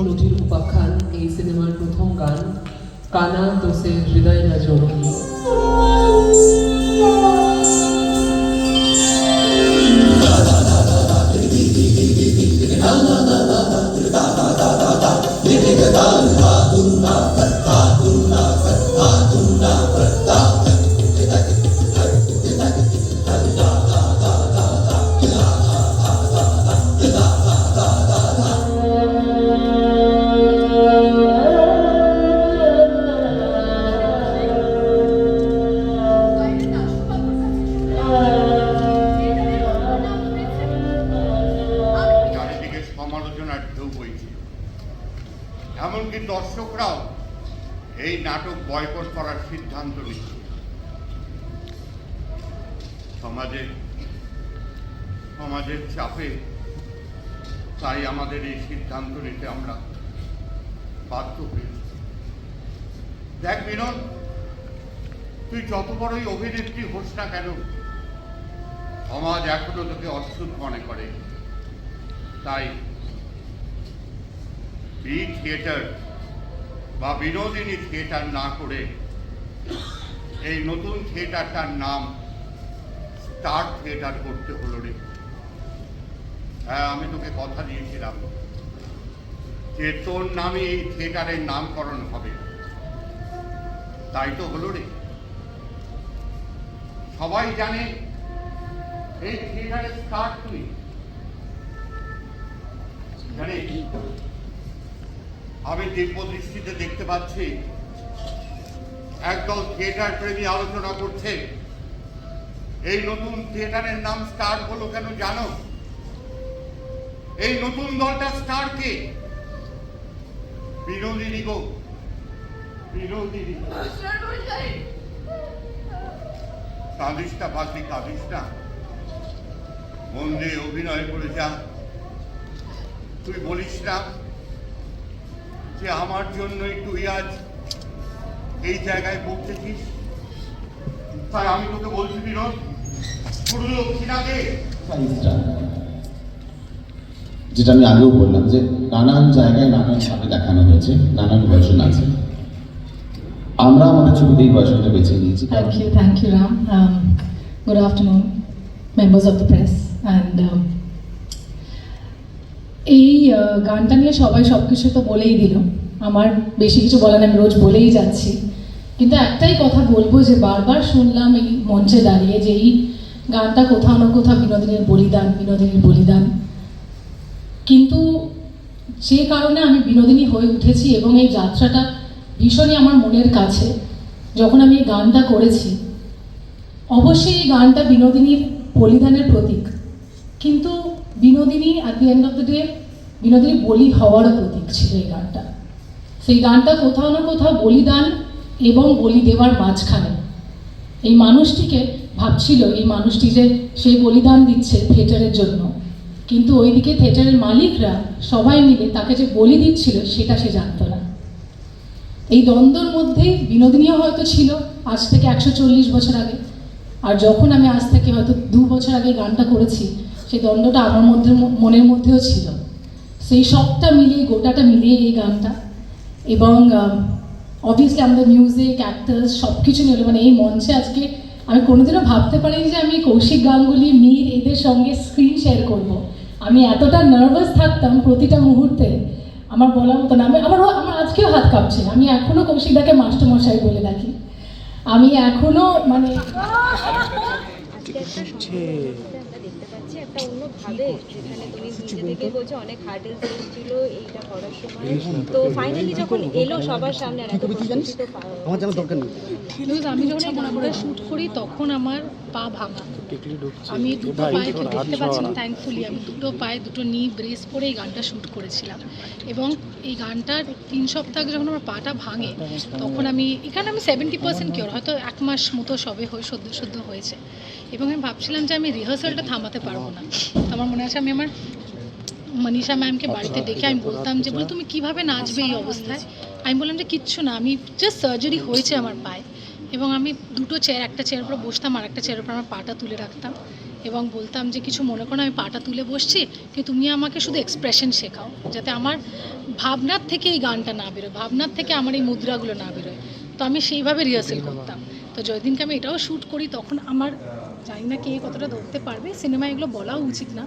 নদীর উপাখ্যান এই সিনেমার প্রথম গান কানা তোসে হৃদয় না জড়ি বাধ্য হয়েছি দেখ বিনোদ, তুই যত বড়ই অভিনেত্রী হোস না কেন, সমাজ এখনও তোকে অদ্ভুত মনে করে। তাই বি থিয়েটার বা বিনোদিনী থিয়েটার না করে এই নতুন থিয়েটারটার নাম স্টার থিয়েটার করতে হলো রে। হ্যাঁ আমি তোকে কথা দিয়েছিলাম। যে তোর নামে এই থিয়েটারের নামকরণ হবে। তাই তো হলো রে। সবাই জানে এই থিয়েটারের স্টার তুই জানে? আমি দিব্য দৃষ্টিতে দেখতে পাচ্ছি, একদল থিয়েটার প্রেমী আলোচনা করছে। এই নতুন থিয়েটারের নাম স্টার হলো কেন জানো? এই নতুন দলটা স্টার কে? বিনোদিনী গো বিনোদিনী কাঁদিস না বাসি কাঁদিস না মন দিয়ে অভিনয় করে যা। তুই বলিস না যে আমার জন্যই তুই আজ এই জায়গায় পৌঁছেছিস? তাই আমি তোকে বলছি বিনোদ পুরো লক্ষ্মীনাকে সাইজটা যেটা আমি আগেও বললাম যে নানান জায়গায় নানান ভাবে দেখানো হয়েছে নানান ভার্সন আছে আমরা আমাদের ছবিতে এই ভার্সনটা বেছে নিয়েছি thank you, Ram. Um, good afternoon, members of the press. And um, এই uh, গানটা নিয়ে সবাই সব কিছু তো বলেই দিল আমার বেশি কিছু বলার আমি রোজ বলেই যাচ্ছি কিন্তু একটাই কথা বলব যে বারবার শুনলাম এই মঞ্চে দাঁড়িয়ে যে এই গানটা কোথাও না কোথাও বিনোদিনীর বলিদান বিনোদিনীর বলিদান কিন্তু যে কারণে আমি বিনোদিনী হয়ে উঠেছি এবং এই যাত্রাটা ভীষণই আমার মনের কাছে। যখন আমি এই গানটা করেছি, অবশ্যই এই গানটা বিনোদিনীর বলিদানের প্রতীক। কিন্তু Binodini at the end of the day Binodini বলি হওয়ারও প্রতীক ছিল এই গানটা। সেই গানটা কোথাও না কোথাও বলিদান এবং বলি দেওয়ার মাঝখানে। এই মানুষটিকে ভাবছিল, এই মানুষটি যে সেই বলিদান দিচ্ছে থিয়েটারের জন্য। কিন্তু ওইদিকে থিয়েটারের মালিকরা সবাই মিলে তাকে যে বলি দিচ্ছিল, সেটা সে জানতো না। এই দ্বন্দ্বর মধ্যেই বিনোদিনীও হয়তো ছিল আজ থেকে একশো চল্লিশ বছর আগে। আর যখন আমি আজ থেকে হয়তো দু বছর আগে গানটা করেছি, সেই দ্বন্দ্বটা আমার মধ্যে মনের মধ্যেও ছিল। সেই সবটা মিলিয়ে, গোটাটা মিলিয়ে এই গানটা। এবং অবভিয়াসলি আমাদের মিউজিক অ্যাক্টার্স সব কিছু নিয়ে মানে এই মঞ্চে আজকে আমি কোনোদিনও ভাবতে পারিনি যে আমি কৌশিক গাঙ্গুলি, মীর, এদের সঙ্গে স্ক্রিন শেয়ার করব। আমি এতটা নার্ভাস থাকতাম প্রতিটা মুহূর্তে আমার বলার মতো না আমি আমার আমার আজকেও হাত কাঁপছে আমি এখনও কৌশিকদাকে মাস্টারমশাই বলে ডাকি আমি এখনও মানে এইটা তো ফাইনালি যখন এলো সবার সামনে আমি যখন এই গানটা শ্যুট করি তখন আমার পা ভাঙা। আমি দুটো পায়ে কেউ দেখতে পাচ্ছি না থ্যাঙ্কফুলি আমি দুটো পায়ে দুটো নি ব্রেস পরে এই গানটা শ্যুট করেছিলাম। এবং এই গানটার তিন সপ্তাহ আগে যখন আমার পাটা ভাঙে তখন আমি এখানে আমি সেভেন্টি পার্সেন্ট কিওর হয়তো এক মাস মতো সবে হয়ে সদ্য সদ্য হয়েছে। এবং আমি ভাবছিলাম যে আমি রিহার্সালটা থামাতে পারব না। তো আমার মনে আছে আমি আমার মনীষা ম্যামকে বাড়িতে ডেকে আমি বলতাম যে বলে তুমি কীভাবে নাচবে এই অবস্থায়? আমি বললাম যে কিচ্ছু না আমি জাস্ট সার্জারি হয়েছে আমার পায়ে। এবং আমি দুটো চেয়ার একটা চেয়ার উপর বসতাম আর একটা চেয়ার উপর আমার পাটা তুলে রাখতাম। এবং বলতাম যে কিছু মনে করো আমি পাটা তুলে বসছি কি তুমি আমাকে শুধু এক্সপ্রেশন শেখাও যাতে আমার ভাবনার থেকে এই গানটা না বেরোয় ভাবনার থেকে আমার এই মুদ্রাগুলো না বেরোয়। তো আমি সেইভাবে রিহার্সেল করতাম। তো যেদিনকে আমি এটাও শ্যুট করি তখন আমার জানি না কে কতটা ধরতে পারবে সিনেমায় এগুলো বলাও উচিত না।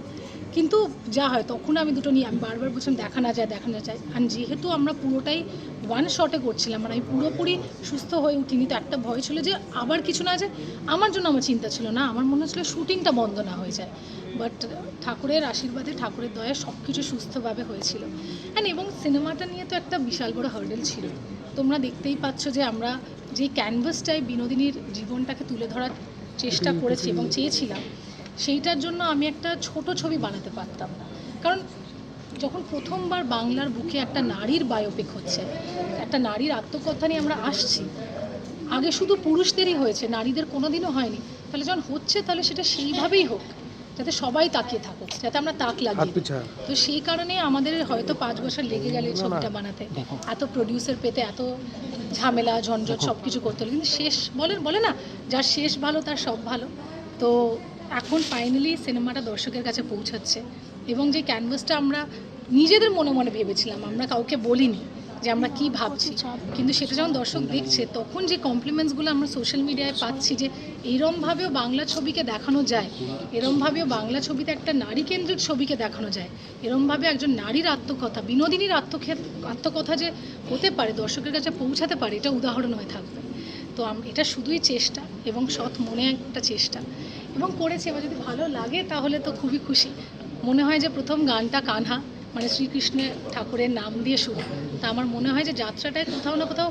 কিন্তু যা হয় তখন আমি দুটো নিয়ে আমি বারবার বলছিলাম দেখা না যায় দেখা না যায়। আর যেহেতু আমরা পুরোটাই ওয়ান শটে করছিলাম মানে আমি পুরোপুরি সুস্থ হয়ে উঠিনি তো একটা ভয় ছিল যে আবার কিছু না যে আমার জন্য আমার চিন্তা ছিল না আমার মনে হচ্ছিল শুটিংটা বন্ধ না হয়ে যায়। বাট ঠাকুরের আশীর্বাদে ঠাকুরের দয়া সব কিছু সুস্থভাবে হয়েছিল। অ্যান্ড এবং সিনেমাটা নিয়ে তো একটা বিশাল বড় হার্ডেল ছিল। তোমরা দেখতেই পাচ্ছ যে আমরা যে ক্যানভাসটায় বিনোদিনীর জীবনটাকে তুলে ধরার চেষ্টা করেছি এবং চেয়েছিলাম সেইটার জন্য আমি একটা ছোট ছবি বানাতে পারতাম না। কারণ যখন প্রথমবার বাংলার বুকে একটা নারীর বায়োপিক হচ্ছে একটা নারীর আত্মকথা নিয়ে আমরা আসছি আগে শুধু পুরুষদেরই হয়েছে নারীদের কোনোদিনও হয়নি। তাহলে যখন হচ্ছে তাহলে সেটা সেইভাবেই হোক যাতে সবাই তাকিয়ে থাকুক যাতে আমরা তাক লাগিয়ে দিই। তো সেই কারণে আমাদের হয়তো পাঁচ বছর লেগে গেল এই ছবিটা বানাতে। এত প্রডিউসার পেতে এত ঝামেলা ঝঞ্ঝট সব কিছু করতে হলো। কিন্তু শেষ বলেন বলে না যার শেষ ভালো তার সব ভালো। তো এখন ফাইনালি সিনেমাটা দর্শকের কাছে পৌঁছাচ্ছে এবং যে ক্যানভাসটা আমরা নিজেদের মনে মনে ভেবেছিলাম আমরা কাউকে বলিনি যে আমরা কি ভাবছি। কিন্তু সেটা যখন দর্শক দেখছে তখন যে কমপ্লিমেন্টসগুলো আমরা সোশ্যাল মিডিয়ায় পাচ্ছি যে এরমভাবেও বাংলা ছবিকে দেখানো যায় এরমভাবেও বাংলা ছবিতে একটা নারী কেন্দ্রিক ছবিকে দেখানো যায় এরমভাবে একজন নারীর আত্মকথা বিনোদিনীর আত্মক্ষেত আত্মকথা যে হতে পারে দর্শকের কাছে পৌঁছাতে পারে এটা উদাহরণ হয়ে থাকবে। তো এটা শুধুই চেষ্টা এবং সৎ মনে একটা চেষ্টা। এবং করেছি, এবার যদি ভালো লাগে তাহলে তো খুবই খুশি। মনে হয় যে প্রথম গানটা কানহা মানে শ্রীকৃষ্ণের ঠাকুরের নাম দিয়ে শুরু। তা আমার মনে হয় যে যাত্রাটায় কোথাও না কোথাও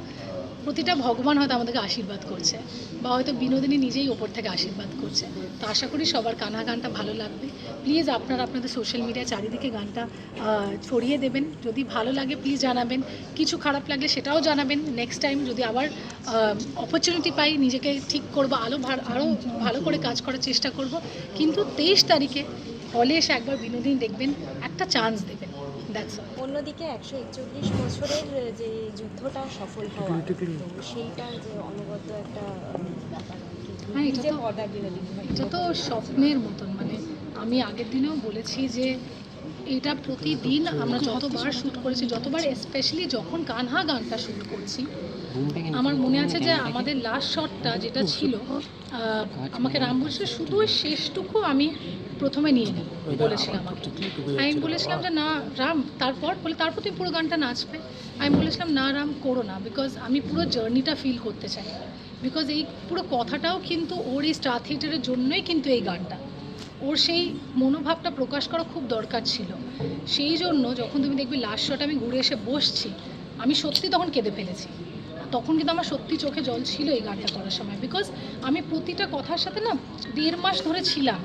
প্রতিটা ভগবান হয়তো আমাদেরকে আশীর্বাদ করছে, বা হয়তো বিনোদিনী নিজেই ওপর থেকে আশীর্বাদ করছে। তো আশা করি সবার কানহা গানটা ভালো লাগবে। প্লিজ আপনারা আপনাদের সোশ্যাল মিডিয়া চারিদিকে গানটা ছড়িয়ে দেবেন। যদি ভালো লাগে প্লিজ জানাবেন। কিছু খারাপ লাগলে সেটাও জানাবেন। নেক্সট টাইম যদি আবার অপরচুনিটি পাই নিজেকে ঠিক করব আরও আরও ভালো করে কাজ করার চেষ্টা করব। কিন্তু তেইশ তারিখে হলে এসে একবার বিনোদিনী দেখবেন একটা চান্স দেবেন। দ্যাটস অন্যদিকে একশো একচল্লিশ বছরের যে যুদ্ধটা সফল হওয়া তো সেইটার যে অনবদ্য একটা ব্যাপার হ্যাঁ, এটা তো- এটা তো স্বপ্নের মতন মানে আমি আগের দিনেও বলেছি যে এটা প্রতিদিন আমরা যতবার শ্যুট করেছি, যতবার স্পেশালি যখন কানহা গানটা শ্যুট করছি, আমার মনে আছে যে আমাদের লাস্ট শটটা যেটা ছিল আমাকে রাম বলছিল শুধু শেষটুকু আমি প্রথমে নিয়ে নিই বলেছিলাম আমাকে। আমি বলেছিলাম যে না, রাম, তারপর বলে তারপর তুমি পুরো গানটা নাচবে। আমি বলেছিলাম, না রাম, করো না বিকজ আমি পুরো জার্নিটা ফিল করতে চাই বিকজ এই পুরো কথাটাও কিন্তু ওর এই স্টার থিয়েটারের জন্যই কিন্তু এই গানটা। ওর সেই মনোভাবটা প্রকাশ করা খুব দরকার ছিল। সেই জন্য যখন তুমি দেখবে লাস্ট শট আমি ঘুরে এসে বসছি, আমি সত্যি তখন কেঁদে ফেলেছি। তখন কিন্তু আমার সত্যি চোখে জল ছিল এই গানটা করার সময়। বিকজ আমি প্রতিটা কথার সাথে না দেড় মাস ধরে ছিলাম।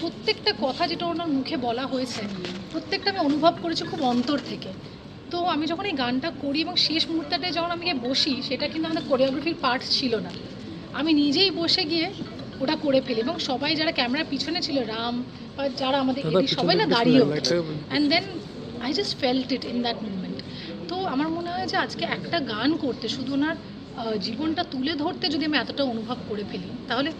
প্রত্যেকটা কথা যেটা ওনার মুখে বলা হয়েছে, প্রত্যেকটা আমি অনুভব করেছি খুব অন্তর থেকে। তো আমি যখন এই গানটা করি এবং শেষ মুহূর্তটায় যখন আমি বসি, সেটা কিন্তু আমাদের কোরিওগ্রাফির পার্ট ছিল না। আমি নিজেই বসে গিয়ে ওটা করে ফেলি। এবং সবাই যারা ক্যামেরার পিছনে ছিল রাম বা যারা আমাদের সবাই না দাঁড়িয়ে and then I just felt it in that moment তো আমার মনে হয় যে আজকে একটা গান করতে শুধু ওনার জীবনটা তুলে ধরতে যদি আমি এতটা অনুভব করে ফেলি তাহলে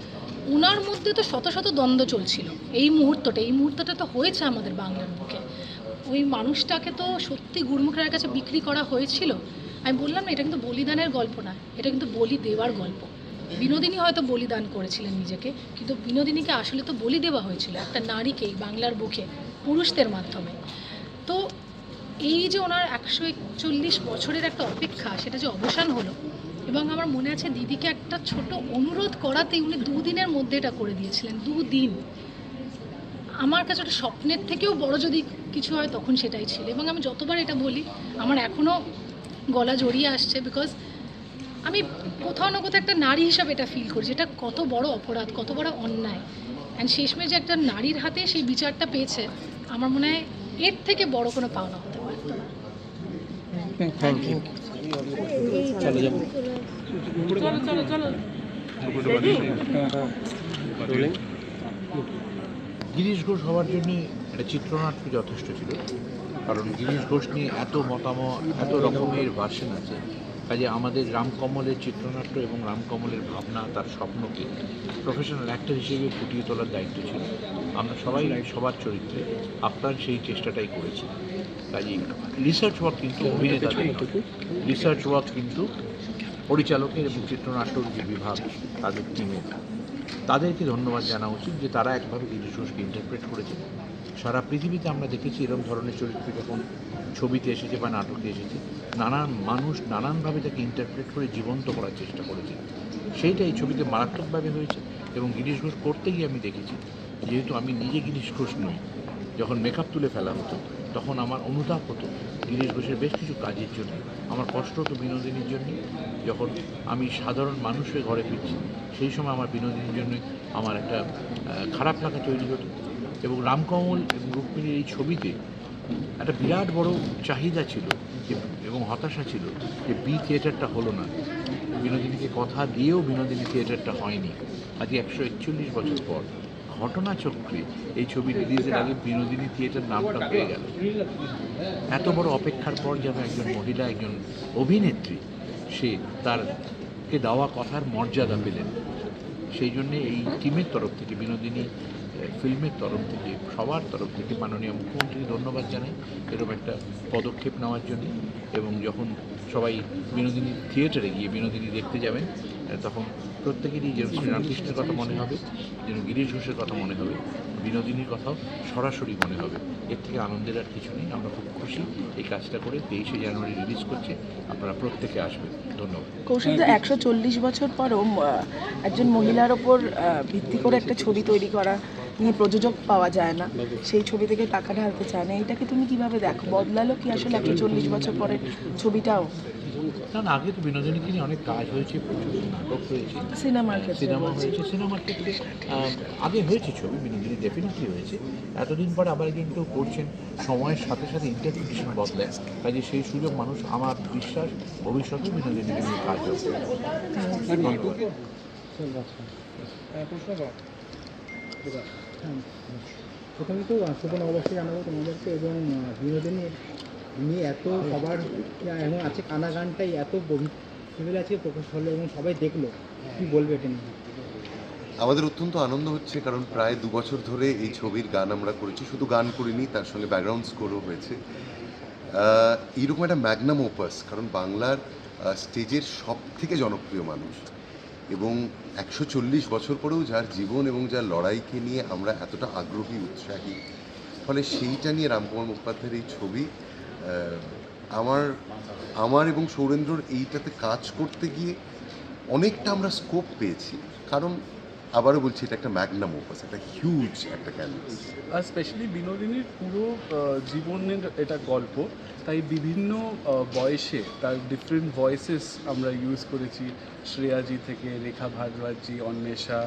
ওনার মধ্যে তো শত শত দ্বন্দ্ব চলছিল। এই মুহূর্তটা এই মুহূর্তটা তো হয়েছে আমাদের বাংলার বুকে। ওই মানুষটাকে তো সত্যি গুরুমুখের কাছে বিক্রি করা হয়েছিল। আমি বললাম না এটা কিন্তু বলিদানের গল্প না এটা কিন্তু বলি দেওয়ার গল্প। বিনোদিনী হয়তো বলিদান করেছিলেন নিজেকে, কিন্তু বিনোদিনীকে আসলে তো বলি দেওয়া হয়েছিল একটা নারীকেই বাংলার বুকে, পুরুষদের মাধ্যমে। তো এই যে ওনার একশো একচল্লিশ বছরের একটা অপেক্ষা, সেটা যে অবসান হলো, এবং আমার মনে আছে দিদিকে একটা ছোট অনুরোধ করাতেই উনি দুদিনের মধ্যে এটা করে দিয়েছিলেন, দুদিন। আমার কাছে ওটা স্বপ্নের থেকেও বড় যদি কিছু হয় তখন সেটাই ছিল, এবং আমি যতবার এটা বলি, আমার এখনও গলা জড়িয়ে আসছে বিকজ আমি কোথাও না কোথাও একটা নারী হিসাবে এটা ফিল করি যেটা কত বড় অপরাধ কত বড় অন্যায়। অ্যান্ড শেষমেশ যে একটা নারীর হাতে সেই বিচারটা পেয়েছে আমার মনে হয় এর থেকে বড় কোনো পাওনা হতে পারতো না গিরিশ ঘোষ হওয়ার জন্য একটা চিত্রনাট্য যথেষ্ট ছিল। কারণ গিরিশ ঘোষ নিয়ে এত মতামত এত রকমের ভার্সন আছে। কাজে আমাদের রামকমলের চিত্রনাট্য এবং রামকমলের ভাবনা তার স্বপ্নকে প্রফেশনাল অ্যাক্টর হিসেবে ফুটিয়ে তোলার দায়িত্ব ছিল। আমরা সবাই সবার চরিত্রে আপনার সেই চেষ্টাটাই করেছি। কাজে রিসার্চ ওয়ার্ক কিন্তু অভিনেতাদের রিসার্চ ওয়ার্ক কিন্তু পরিচালকের এবং চিত্রনাট্যর যে বিভাগ তাদের টিমের তাদেরকে ধন্যবাদ জানা উচিত যে তারা একভাবে ঘোষকে ইন্টারপ্রেট করেছে। সারা পৃথিবীতে আমরা দেখেছি এরকম ধরনের চরিত্র যখন ছবিতে এসেছে বা নাটকে এসেছে, নানান মানুষ নানানভাবে তাকে ইন্টারপ্রেট করে জীবন্ত করার চেষ্টা করেছে। সেইটা এই ছবিতে মারাত্মকভাবে হয়েছে এবং গিরিশ ঘোষ করতে গিয়ে আমি দেখেছি, যেহেতু আমি নিজে গিরিশ ঘোষ নই। যখন মেকআপ তুলে ফেলা হতো, তখন আমার অনুতাপ হতো গিরিশ ঘোষের বেশ কিছু কাজের জন্য। আমার কষ্ট হতো বিনোদিনীর জন্য। যখন আমি সাধারণ মানুষ হয়ে ঘরে ফিরছি, সেই সময় আমার বিনোদিনীর জন্য আমার একটা খারাপ লাগা তৈরি হতো। এবং রামকমল এবং রুক্মিণীর এই ছবিতে একটা বিরাট বড় চাহিদা ছিল এবং হতাশা ছিল যে বি থিয়েটারটা হলো না। বিনোদিনীকে কথা দিয়েও বিনোদিনী থিয়েটারটা হয়নি। আজ একশো একচল্লিশ বছর পর ঘটনাচক্রে এই ছবি রিলিজের আগে বিনোদিনী থিয়েটার নামটা পেয়ে গেল। এত বড় অপেক্ষার পর যেন একজন মহিলা, একজন অভিনেত্রী, সে তার কে দেওয়া কথার মর্যাদা পেলেন। সেই জন্যে এই টিমের তরফ থেকে বিনোদিনী ফিল্মের তরফ থেকে, সবার তরফ থেকে মাননীয় মুখ্যমন্ত্রী ধন্যবাদ জানাই এরকম একটা পদক্ষেপ নেওয়ার জন্য। এবং যখন সবাই বিনোদিনী থিয়েটারে গিয়ে বিনোদিনী দেখতে যাবেন তখন প্রত্যেকেরই যেন শ্রীরামকৃষ্ণের কথা মনে হবে, যেন গিরিশ ঘোষের কথা মনে হবে, বিনোদিনীর কথাও সরাসরি মনে হবে। এর থেকে আনন্দের আর কিছু নেই, আমরা খুব খুশি এই কাজটা করে তেইশে জানুয়ারি রিলিজ করছে, আপনারা প্রত্যেকে আসবেন। ধন্যবাদ। কৌশিক একশো চল্লিশ বছর পরও একজন মহিলার ওপর ভিত্তি করে একটা ছবি তৈরি করা নিয়ে প্রযোজক পাওয়া যায় না। সেই ছবি থেকে টাকা ঢালতে চায় না। এটাকে তুমি কীভাবে দেখো? বদলালো কি আসলে একশো চল্লিশ বছর পরে ছবিটাও? না না আগে তো বিনোদিনীকে নিয়ে অনেক কাজ হয়েছে প্রচুর নাটক হয়েছে। সিনেমার ক্ষেত্রে সিনেমা হয়েছে সিনেমার ক্ষেত্রে আগে হয়েছে ছবি বিনোদিনী ডেফিনেটলি হয়েছে। এতদিন পরে আবার একজন কেউ করছেন সময়ের সাথে সাথে ইন্টারপ্রিটেশন বদলায়। কাজে সেই সুযোগ মানুষ আমার বিশ্বাস ভবিষ্যতেও বিনোদিনীকে নিয়ে কাজ হবে। ধন্যবাদ। প্রথমে তো শুভ নববর্ষ জানাব তোমাদেরকে এবং বিনোদিনী নিয়ে এত সবার এবং আছে কানা গানটাই এত গভীর আজকে প্রকাশ হলো এবং সবাই দেখল। কি বলবে এটা নিয়ে? আমাদের অত্যন্ত আনন্দ হচ্ছে, কারণ প্রায় দু বছর ধরে এই ছবির গান আমরা করেছি। শুধু গান করিনি, তার সঙ্গে ব্যাকগ্রাউন্ড স্কোরও হয়েছে। এইরকম একটা ম্যাগনাম ওপাস কারণ বাংলার স্টেজের সব থেকে জনপ্রিয় মানুষ। এবং একশো চল্লিশ বছর পরেও যার জীবন এবং যার লড়াইকে নিয়ে আমরা এতটা আগ্রহী, উৎসাহী, ফলে সেইটা নিয়ে রামকুমার মুখোপাধ্যায়ের এই ছবি আমার আমার এবং সৌরেন্দ্রর এইটাতে কাজ করতে গিয়ে অনেকটা আমরা স্কোপ পেয়েছি। কারণ আবারও বলছি, এটা একটা ম্যাগনাম ওপাস একটা হিউজ একটা ক্যানভাস আর স্পেশালি বিনোদিনীর পুরো জীবনের এটা গল্প, তাই বিভিন্ন বয়সে তার ডিফারেন্ট ভয়েসেস আমরা ইউজ করেছি। শ্রেয়াজি থেকে রেখা ভারদ্বাজি অন্বেষা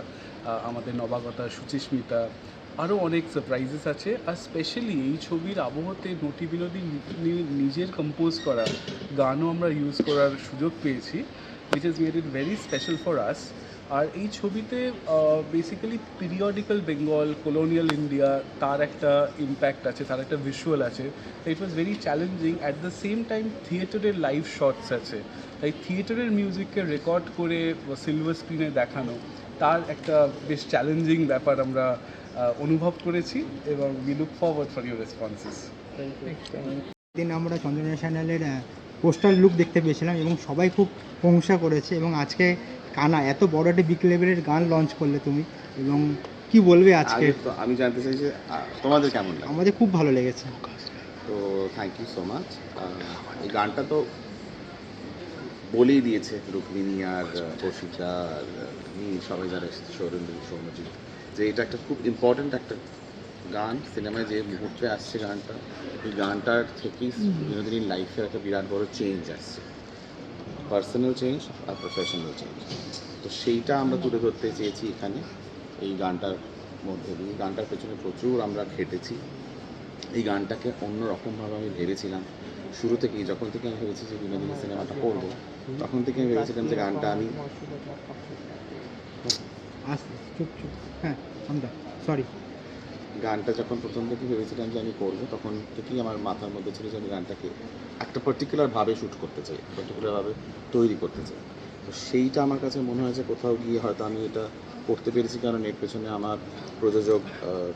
আমাদের নবাগতা সুচিস্মিতা, আরও অনেক সারপ্রাইজেস আছে। আর স্পেশালি এই ছবির আবহতে নটি বিনোদী নিজের কম্পোজ করা গানও আমরা ইউজ করার সুযোগ পেয়েছি which is made it very special for us আর এই ছবিতে basically periodical Bengal colonial India তার একটা ইম্প্যাক্ট আছে তার একটা ভিজুয়াল আছে। It was very challenging at the same time থিয়েটারের লাইভ শর্টস আছে। তাই থিয়েটারের মিউজিককে রেকর্ড করে সিলভার স্ক্রিনে দেখানো তার একটা বেশ চ্যালেঞ্জিং ব্যাপার আমরা অনুভব করেছি এবং we look forward for your responses দিন আমরা চন্দ্রনা চ্যানেলের পোস্টার লুক দেখতে পেয়েছিলাম এবং সবাই খুব প্রশংসা করেছে এবং আজকে কানা এত বড় একটা বিগ লেভেলের গান লঞ্চ করলে তুমি এবং কি বলবে আজকে? তো আমি জানতে চাই যে তোমাদের কেমন লাগে? আমাদের খুব ভালো লেগেছে। তো থ্যাংক ইউ সো মাচ এই গানটা তো বলেই দিয়েছে রুক্মিণী আর কৌশিকা আর সবাই যারা এসেছে সৌরেন্দ্র সৌম্যজিৎ যে এটা একটা খুব ইম্পর্ট্যান্ট একটা গান। সিনেমায় যে মুহূর্তে আসছে গানটা এই গানটার থেকেই বিনোদিনীর লাইফের একটা বিরাট বড় চেঞ্জ আসছে। পার্সোনাল চেঞ্জ আর প্রফেশনাল চেঞ্জ তো সেইটা আমরা তুলে ধরতে চেয়েছি এখানে, এই গানটার মধ্যে দিয়ে। গানটার পেছনে প্রচুর আমরা খেটেছি। এই গানটাকে অন্য রকমভাবে আমি ভেবেছিলাম। শুরু থেকেই, যখন থেকে আমি ভেবেছি যে বিনোদিনী সিনেমাটা করব, তখন থেকে আমি ভেবেছিলাম যে গানটা আমি আস্তে চুপ চুপ। হ্যাঁ সরি গানটা যখন প্রথম থেকে ভেবেছিলাম যে আমি করব, তখন থেকেই আমার মাথার মধ্যে ছিল যে আমি গানটাকে একটা পার্টিকুলার ভাবে শ্যুট করতে চাই পার্টিকুলার ভাবে তৈরি করতে চাই। তো সেইটা আমার কাছে মনে হয় যে কোথাও গিয়ে হয়তো আমি এটা করতে পেরেছি, কারণ এর পেছনে আমার প্রযোজক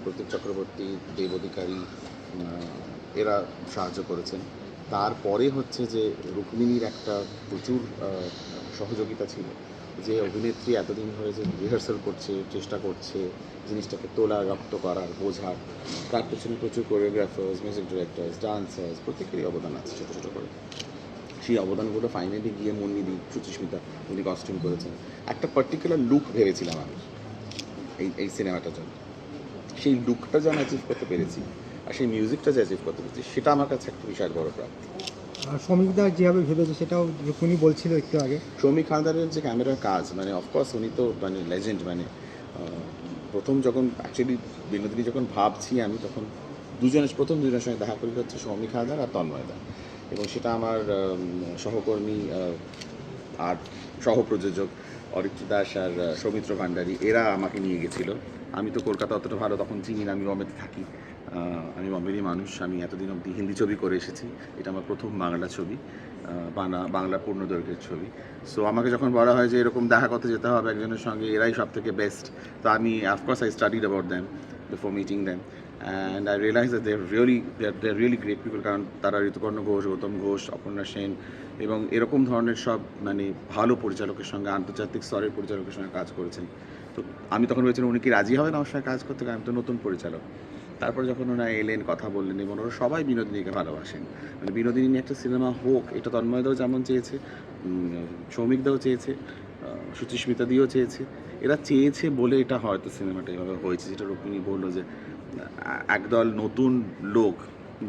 প্রতীক চক্রবর্তী দেব অধিকারী এরা সাহায্য করেছেন। তারপরে হচ্ছে যে রুক্মিণীর একটা প্রচুর সহযোগিতা ছিল। যে অভিনেত্রী এতদিন ধরে যে রিহার্সাল করছে, চেষ্টা করছে, জিনিসটাকে তোলার রক্ত করার বোঝার তার পেছনে প্রচুর কোরিওগ্রাফার্স মিউজিক ডিরেক্টর্স ডান্সার্স প্রত্যেকেরই অবদান আছে ছোটো ছোটো করে। সেই অবদানগুলো ফাইনালি গিয়ে মন্দিদি সুচিস্মিতা, উনি কস্টিউম করেছেন। একটা পার্টিকুলার লুক ভেবেছিলাম আমি এই এই সিনেমাটার জন্য সেই লুকটা যেন অ্যাচিভ করতে পেরেছি, আর সেই মিউজিকটা যে অ্যাচিভ করতে পেরেছি, সেটা আমার কাছে একটা বিশাল বড় প্রাপ্তি। শ্রমিকদা যেভাবে ভেবেছে সেটাও রুকুনি বলছিল একটু আগে। সৌমিক খানদারের যে ক্যামেরার কাজ মানে অফকোর্স উনি তো মানে লেজেন্ড মানে প্রথম যখন অ্যাকচুয়ালি বিনোদিনী যখন ভাবছি আমি, তখন দুজনের, প্রথম দুজনের সঙ্গে দেখা করি হচ্ছে সৌমিক হালদার আর তন্ময়দা এবং সেটা আমার সহকর্মী আর সহপ্রযোজক অরিত্র দাস আর সৌমিত্র ভান্ডারী, এরা আমাকে নিয়ে গেছিল। আমি তো কলকাতা অতটা ভালো, তখন চিনি না, আমি বম্বেতে থাকি। আমি বম্বেরই মানুষ, আমি এতদিন অবধি হিন্দি ছবি করে এসেছি। এটা আমার প্রথম বাংলা ছবি বাংলা বাংলা পূর্ণদৈর্ঘ্যের ছবি। সো আমাকে যখন বলা হয় যে এরকম দেখা করতে যেতে হবে একজনের সঙ্গে, এরাই সব থেকে বেস্ট তো আমি of course I studied about them before meeting them and I realise that they really they are really great people কারণ তারা ঋতুপর্ণ ঘোষ, গৌতম ঘোষ, অপর্ণা সেন, এবং এরকম ধরনের সব মানে ভালো পরিচালকের সঙ্গে, আন্তর্জাতিক স্তরের পরিচালকের সঙ্গে কাজ করেছেন। তো আমি তখন ভেবেছিলাম উনি কি রাজি হবেন আমার সঙ্গে কাজ করতে? আমি তো নতুন পরিচালক। তারপরে যখন ওনারা এলেন কথা বললেন এবং ওরা সবাই বিনোদিনীকে ভালোবাসেন। মানে বিনোদিনী নিয়ে একটা সিনেমা হোক এটা তন্ময়দাও যেমন চেয়েছে সৌমিকদাও চেয়েছে আহ, সুচিস্মিতা দিয়েও চেয়েছে এরা চেয়েছে বলে এটা হয়তো সিনেমাটা এভাবে হয়েছে। যেটা রুক্মিণী বলল যে একদল নতুন লোক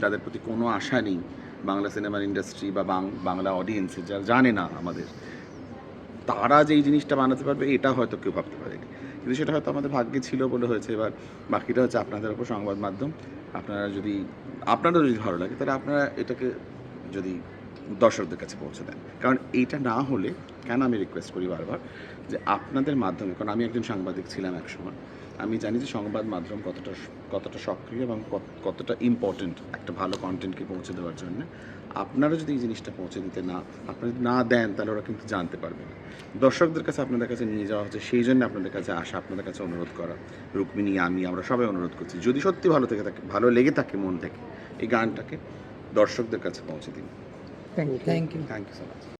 যাদের প্রতি কোনো আশা নেই বাংলা সিনেমার ইন্ডাস্ট্রি বা বাং- বাংলা অডিয়েন্সে যারা জানে না আমাদের তারা যেই জিনিসটা বানাতে পারবে এটা হয়তো কেউ ভাবতে পারেনি। কিন্তু সেটা হয়তো আমাদের ভাগ্যে ছিল বলে হয়েছে। এবার বাকিটা হচ্ছে আপনাদের ওপর সংবাদ মাধ্যম। আপনারা যদি, আপনাদের যদি ভালো লাগে, তাহলে আপনারা এটাকে যদি দর্শকদের কাছে পৌঁছে দেন। কারণ এইটা না হলে কেন আমি রিকোয়েস্ট করি বারবার? যে আপনাদের মাধ্যমে, কারণ আমি একজন সাংবাদিক ছিলাম একসময়। আমি জানি যে সংবাদ মাধ্যম কতটা কতটা সক্রিয় এবং কতটা ইম্পর্টেন্ট একটা ভালো কন্টেন্টকে পৌঁছে দেওয়ার জন্য। আপনারা যদি এই জিনিসটা পৌঁছে দিতে না আপনারা যদি না দেন তাহলে ওরা কিন্তু জানতে পারবে না। দর্শকদের কাছে আপনাদের কাছে নিয়ে যাওয়া হচ্ছে সেই জন্য আপনাদের কাছে আসা আপনাদের কাছে অনুরোধ করা। রুক্মিণী আমি আমরা সবাই অনুরোধ করছি যদি সত্যি ভালো থেকে থাকে ভালো লেগে থাকে মন থেকে এই গানটাকে দর্শকদের কাছে পৌঁছে দিন। Thank you thank you thank you so much